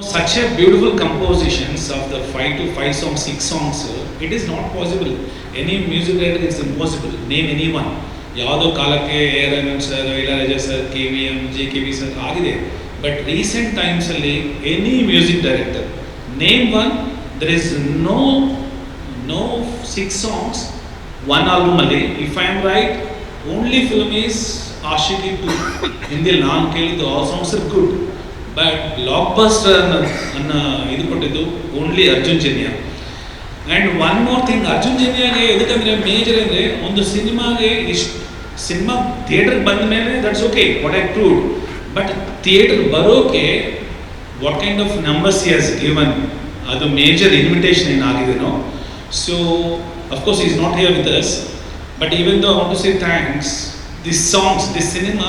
Such a beautiful compositions of the five to five songs, six songs, it is not possible. Any music writer is impossible. Name anyone. ಯಾವುದೋ ಕಾಲಕ್ಕೆ A Rahman sir Ilaiyaraaja sir K V M J K V sir ಆಗಿದೆ but recent ಟೈಮ್ಸಲ್ಲಿ any music director name one there is no no six songs one ಆಲ್ಬಮಲ್ಲಿ if I am right only film is Aashiqui two ಹಿಂದಿಯಲ್ಲಿ ನಾನು ಕೇಳಿದ್ದು ಆ songs are good but blockbuster ಅನ್ನೋ ಇದು ಕೊಟ್ಟಿದ್ದು only Arjun Janya. And one more thing Arjun ಜನ್ಯಾಗೆ ಎದಕ್ಕಂದ್ರೆ major ಅಂದರೆ ಒಂದು ಸಿನಿಮಾಗೆ ಇಷ್ಟು, ಸಿನಿಮಾ ಥಿಯೇಟರ್ಗೆ ಬಂದ ಮೇಲೆ that's okay what I proved but theatre ಬರೋಕೆ what kind of numbers has given ಅದು major invitation ಏನಾಗಿದೆನೋ. So of course is not here with us but even though to say thanks this songs this cinema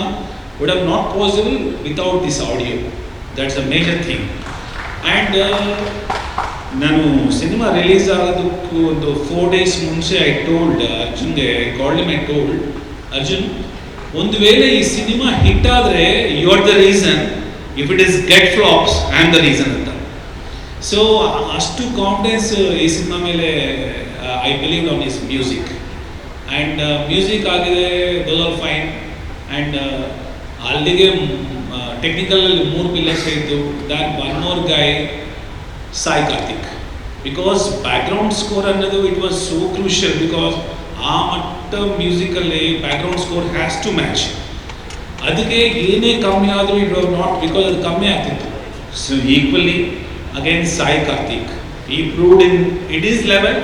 would have not possible without this audio that's a major thing and ನಾನು cinema release ಆಗೋದಕ್ಕೂ ಒಂದು four days ಮುಂಚೆ I told ಅರ್ಜುನ್ಗೆ I called I told Arjun, ಒಂದು ವೇಳೆ ಈ cinema hit ಆದರೆ you are the reason if it is get flops I am the reason ಅಂತ. So ಅಷ್ಟು ಕಾನ್ಫಿಡೆನ್ಸ್ ಈ ಸಿನಿಮಾ ಮೇಲೆ I believe on is music and music ಆಗಿದೆ those all fine and ಅಲ್ಲಿಗೆ ಟೆಕ್ನಿಕಲಲ್ಲಿ ಮೂರು ಪಿಲ್ಲರ್ಸ್ ಇತ್ತು than one more guy Sai Karthik because background score ಅನ್ನೋದು it was so crucial because ಆ ಮಟ್ಟ musically background score has to match ಅದಕ್ಕೆ ಏನೇ ಕಮ್ಮಿ ಆದರೂ ಇಟ್ ವಾಸ್ ನಾಟ್ ಬಿಕಾಸ್ ಅದು ಕಮ್ಮಿ ಆಗ್ತಿತ್ತು. So equally again Sai Karthik ಈ proved in it is level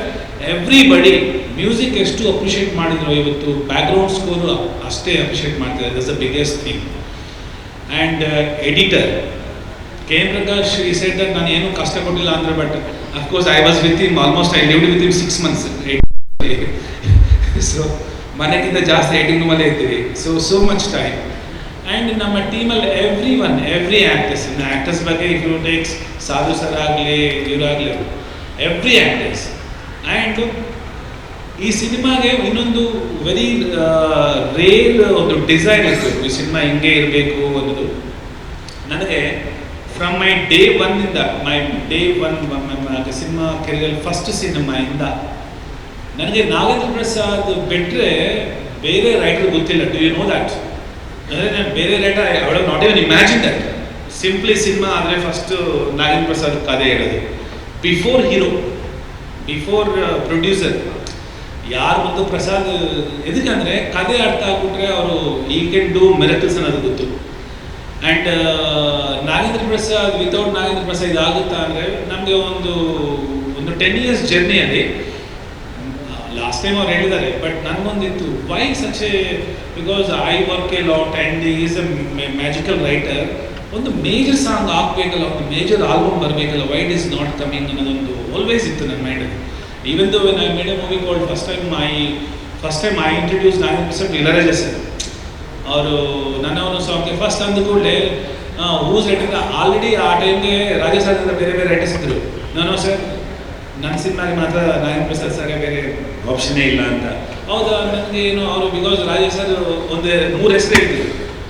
everybody music ಎಷ್ಟು ಅಪ್ರಿಷಿಯೇಟ್ ಮಾಡಿದ್ರು ಇವತ್ತು ಬ್ಯಾಕ್ಗ್ರೌಂಡ್ ಸ್ಕೋರು ಅಷ್ಟೇ ಅಪ್ರಿಷಿಯೇಟ್ ಮಾಡ್ತಾರೆ thus the biggest thing and editor K M Prakash ಈ ಸೆಟ್ ನಾನು ಏನೂ ಕಷ್ಟ ಕೊಟ್ಟಿಲ್ಲ ಅಂದರೆ but of course I was with him almost I lived with him six months so ಮನೆಗಿಂತ ಜಾಸ್ತಿ ಎಡಿಟಿಂಗ್ ರೂಮಲ್ಲೇ ಇದ್ದೀವಿ. So so much time and ನಮ್ಮ ಟೀಮಲ್ಲಿ ಎವ್ರಿ ಒನ್ ಎವ್ರಿ ಆ್ಯಕ್ಟರ್ಸ್ ಇನ್ನು ಆ್ಯಕ್ಟರ್ಸ್ ಬಗ್ಗೆ if you takes Sadhu sir ಆಗಲಿ ಇವರಾಗಲಿ every actors and ಈ ಸಿನಿಮಾಗೆ ಇನ್ನೊಂದು ವೆರಿ ರೇರ್ ಒಂದು ಡಿಸೈನ್ ಇತ್ತು. ಈ ಸಿನಿಮಾ ಹಿಂಗೆ ಇರಬೇಕು ಅನ್ನೋದು. ನನಗೆ ಫ್ರಮ್ ಮೈ ಡೇ ಒನ್ನಿಂದ ಮೈ ಡೇ ಒನ್ ಸಿನಿಮಾ ಕೆರೆಯಲ್ಲಿ ಫಸ್ಟ್ ಸಿನಿಮಾಯಿಂದ ನನಗೆ ನಾಗೇಂದ್ರ ಪ್ರಸಾದ್ ಬಿಟ್ಟರೆ ಬೇರೆ ರೈಟರ್ ಗೊತ್ತಿಲ್ಲ. ಡು ಯು ನೋ ದ್ಯಾಟ್ ಅಂದರೆ ನಾನು ಬೇರೆ ರೈಟರ್ ಅವಳ not even imagine that simply cinema ಅಂದರೆ ಫಸ್ಟು ನಾಗೇಂದ್ರ ಪ್ರಸಾದ್ ಕಥೆ ಹೇಳೋದು. ಬಿಫೋರ್ ಹೀರೋ ಬಿಫೋರ್ ಪ್ರೊಡ್ಯೂಸರ್ ಯಾರು ಮತ್ತು ಪ್ರಸಾದ್ ಅಂದ್ರೆ ಕತೆ ಅರ್ಥ ಆಗ್ಬಿಟ್ರೆ ಅವರು ಈ ಕೆನ್ ಡೂ ಮೆರಕಲ್ಸ್ ಅನ್ನೋದು ಗೊತ್ತು. ಆ್ಯಂಡ್ ನಾಗೇಂದ್ರ ಪ್ರಸಾದ್ ವಿತೌಟ್ ನಾಗೇಂದ್ರ ಪ್ರಸಾದ್ ಇದಾಗುತ್ತಾ ಅಂದರೆ ನಮಗೆ ಒಂದು ಒಂದು ಟೆನ್ ಇಯರ್ಸ್ ಜರ್ನಿಯಲ್ಲಿ ಲಾಸ್ಟ್ ಟೈಮ್ ಅವ್ರು ಹೇಳಿದ್ದಾರೆ but ನನಗೊಂದಿತ್ತು why such because I work a lot and is a magical writer ಒಂದು ಮೇಜರ್ ಸಾಂಗ್ ಹಾಕ್ಬೇಕಲ್ಲ, ಒಂದು ಮೇಜರ್ ಆಲ್ಬಮ್ ಬರಬೇಕಲ್ಲ why it is not coming ಅನ್ನೋದೊಂದು ಆಲ್ವೇಸ್ ಇತ್ತು ನನ್ನ ಮೈಂಡಲ್ಲಿ even though when I made a movie called first time time I introduce Nagendra Prasad Ilaiyaraaja sir ಅವರು ನನ್ನವನು ಸಾಂಗ್ಗೆ ಫಸ್ಟ್ ಅಂದ ಕೂಡಲೇ ಹೂಸ್ ರೈಟರ್ ಆಲ್ರೆಡಿ ಆ ಟೈಮ್ಗೆ ರಾಜ ಸರ್ ಬೇರೆ ಬೇರೆ ರೈಟರ್ಸ್ ಇದ್ದರು ನಾನು ಸರ್ ನನ್ನ ಸಿನಿಮಾಗೆ ಮಾತ್ರ ನಾರಾಯಣ ಪ್ರಸಾದ್ ಸರ್ಗೆ ಬೇರೆ ಆಪ್ಷನ್ನೇ ಇಲ್ಲ ಅಂತ ಹೌದಾ, ನನಗೆ ಏನು, ಅವರು ಬಿಕಾಸ್ ರಾಜ ಸರ್ ಒಂದು ಮೂರು ಹೆಸರೇ ಇದ್ರು.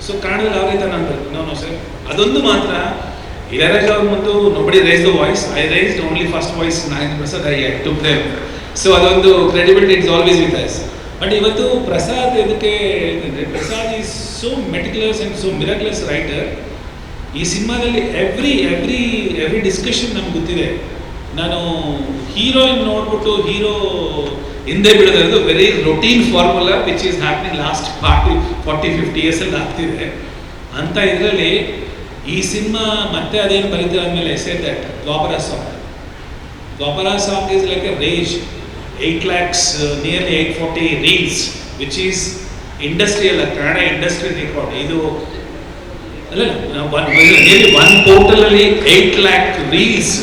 ಸೊ ಕನ್ನಡದಲ್ಲಿ ಅವ್ರೈತ ನಾನು ನೋ ಸರ್ ಅದೊಂದು ಮಾತ್ರ ಮುಂದೆ raised raise the voice I raise only first voice Narayana Prasad I to blame so ಅದೊಂದು credibility it's always with us but ಇವತ್ತು ಪ್ರಸಾದ್ ಇದಕ್ಕೆ Prasad is so meticulous and so miraculous writer ಈ ಸಿನಿಮಾದಲ್ಲಿ every every every discussion ನಮ್ಗೆ ಗೊತ್ತಿದೆ. ನಾನು heroine ನೋಡ್ಬಿಟ್ಟು hero ಹಿಂದೆ ಬಿಡೋದು very routine formula which is happening last forty forty fifty ಇಯರ್ಸಲ್ಲಿ ಆಗ್ತಿದೆ. ಅಂತ ಇದರಲ್ಲಿ ಈ ಸಿನಿಮಾ ಮತ್ತೆ ಅದೇನು ಬರೀತಾರೆ ಆದಮೇಲೆ ಎಸೆ that Dwapara song Dwapara song is like a rage eight lakhs nearly eight forty reels which is industry ಅಲ್ಲ ಕನ್ನಡ ಇಂಡಸ್ಟ್ರಿ ರೆಕಾರ್ಡ್ ಇದು ಅಲ್ಲ ನಿಯರ್ಲಿ ಒನ್ ಟೋಟಲಲ್ಲಿ ಏಯ್ಟ್ ಲ್ಯಾಕ್ ರೀಲ್ಸ್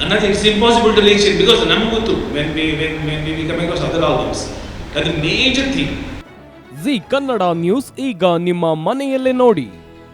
ಅನ್ನೋದು it's impossible to reach it because ನಮ್ಗೆ ಗೊತ್ತು when we when when we come across other albums ಅದು major thing Zee Kannada news ಈಗ ನಿಮ್ಮ ಮನೆಯಲ್ಲೇ ನೋಡಿ.